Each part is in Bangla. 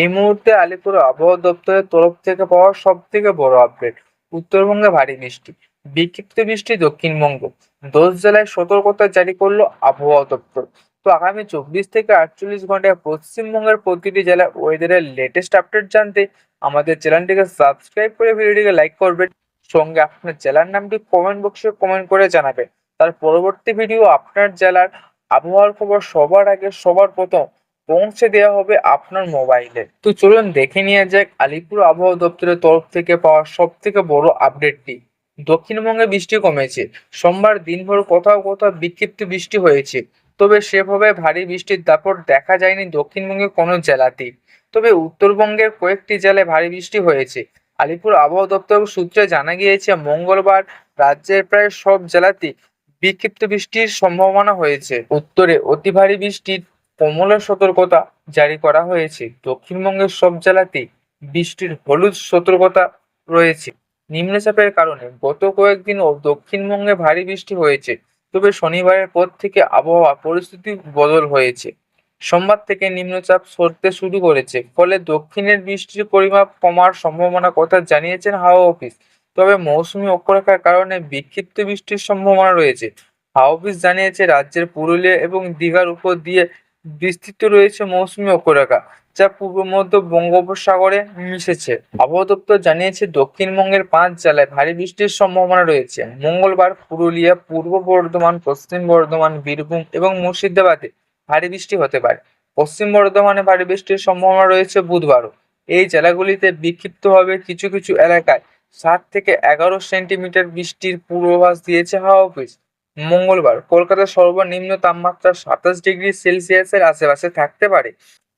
এই মুহূর্তে আলিপুর আবহাওয়া দপ্তরের তরফ থেকে পাওয়া সব থেকে বড় আপডেট উত্তরবঙ্গে ভারী বৃষ্টি, বিক্ষিপ্ত বৃষ্টি দক্ষিণবঙ্গ, দশ জেলায় সতর্কতা জারি করল আবহাওয়া দপ্তর। তো আগামী চব্বিশ থেকে আটচল্লিশ ঘন্টায় পশ্চিমবঙ্গের প্রতিটি জেলার ওয়েদারের লেটেস্ট আপডেট জানতে আমাদের চ্যানেলটিকে সাবস্ক্রাইব করে ভিডিওটিকে লাইক করবেন। সঙ্গে আপনার জেলার নামটি কমেন্ট বক্সে কমেন্ট করে জানাবেন। তার পরবর্তী ভিডিও আপনার জেলার আবহাওয়ার খবর সবার আগে, সবার প্রথম পৌঁছে দেওয়া হবে আপনার মোবাইলে। তো চলুন দেখে নেওয়া যাক আলিপুর আবহাওয়া দপ্তরের তরফ থেকে পাওয়া সব থেকে বড় আপডেটটি। দক্ষিণবঙ্গে বৃষ্টি কমেছে। সোমবার দিনভর কোথাও কোথাও বিক্ষিপ্ত বৃষ্টি হয়েছে। তবে সেভাবে ভারী বৃষ্টির দাপট দেখা যায়নি দক্ষিণবঙ্গের কোনো জেলাতেই। তবে উত্তরবঙ্গের কয়েকটি জেলায় ভারী বৃষ্টি হয়েছে। আলিপুর আবহাওয়া দপ্তর সূত্রে জানা গিয়েছে, মঙ্গলবার রাজ্যের প্রায় সব জেলাতেই বিক্ষিপ্ত বৃষ্টির সম্ভাবনা হয়েছে। উত্তরে অতি ভারী বৃষ্টির কমলা সতর্কতা জারি করা হয়েছে। দক্ষিণবঙ্গের সব জেলাতেই বৃষ্টির হলুদ সতর্কতা রয়েছে। নিম্নচাপের কারণে গত কয়েকদিন ও দক্ষিণবঙ্গে ভারী বৃষ্টি হয়েছে, তবে শনিবারের পর থেকে আবহাওয়া পরিস্থিতি বদল হয়েছে। সোমবার থেকে নিম্নচাপ সরতে শুরু করেছে, ফলে দক্ষিণের বৃষ্টির পরিমাপ কমার সম্ভাবনা কথা জানিয়েছেন হাওয়া অফিস। তবে মৌসুমি অক্ষরেখার কারণে বিক্ষিপ্ত বৃষ্টির সম্ভাবনা রয়েছে। হাওয়া অফিস জানিয়েছে, রাজ্যের পুরুলিয়া এবং দীঘার উপর দিয়ে বিস্তৃত রয়েছে মৌসুমী অক্ষরেখা, যা পূর্ব মধ্য বঙ্গোপসাগরে মিশেছে। আবহাওয়া দপ্তর জানিয়েছে, দক্ষিণবঙ্গের পাঁচ জেলায় ভারী বৃষ্টির সম্ভাবনা রয়েছে। মঙ্গলবার পুরুলিয়া, পূর্ব বর্ধমান, পশ্চিম বর্ধমান, বীরভূম এবং মুর্শিদাবাদে ভারী বৃষ্টি হতে পারে। পশ্চিম বর্ধমানে ভারী বৃষ্টির সম্ভাবনা রয়েছে বুধবারও। এই জেলাগুলিতে বিক্ষিপ্তভাবে কিছু কিছু এলাকায় সাত থেকে এগারো সেন্টিমিটার বৃষ্টির পূর্বাভাস দিয়েছে হাওয়া অফিস। মঙ্গলবার, কলকাতার সর্বনিম্ন তাপমাত্রা সাতাশ ডিগ্রি সেলসিয়াসের আশেপাশে থাকতে পারে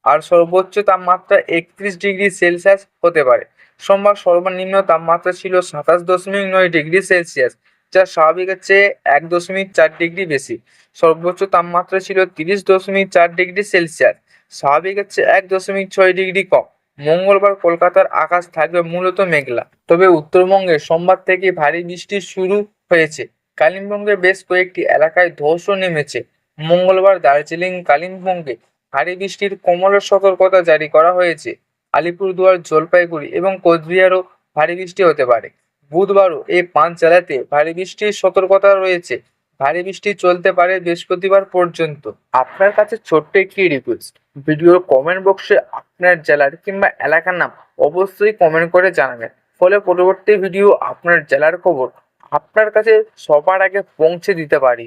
আর সর্বোচ্চ তাপমাত্রা একত্রিশ ডিগ্রি সেলসিয়াস হতে পারে। সোমবার সর্বনিম্ন তাপমাত্রা ছিল সাতাশ দশমিক নয় ডিগ্রি সেলসিয়াস, যা স্বাভাবিকের চেয়ে এক দশমিক চার ডিগ্রি বেশি। সর্বোচ্চ তাপমাত্রা ছিল তিরিশ দশমিক চার ডিগ্রি সেলসিয়াস স্বাভাবিকের চেয়ে এক দশমিক ছয় ডিগ্রি কম। মঙ্গলবার কলকাতার আকাশ থাকবে মূলত মেঘলা, তবে উত্তরবঙ্গে সোমবার থেকে ভারী বৃষ্টি শুরু হয়েছে। কালিম্পংয়ের বেশ কয়েকটি এলাকায় ধসও নেমেছে। মঙ্গলবার দার্জিলিং কালিম্পংয়ে ভারী বৃষ্টির কমলা সতর্কতা জারি করা হয়েছে। আলিপুরদুয়ার, জলপাইগুড়ি এবং কোচবিহারও ভারী বৃষ্টি হতে পারে। বুধবারও এই পাঁচ জেলাতে ভারী বৃষ্টির সতর্কতা রয়েছে। ভারী বৃষ্টি চলতে পারে বৃহস্পতিবার পর্যন্ত। আপনার কাছে ছোট্ট একটি রিকোয়েস্ট ভিডিওর কমেন্ট বক্সে আপনার জেলার কিংবা এলাকার নাম অবশ্যই কমেন্ট করে জানাবেন। ফলে পরবর্তী ভিডিও আপনার জেলার খবর আপনার কাছে সবার আগে পৌঁছে দিতে পারি।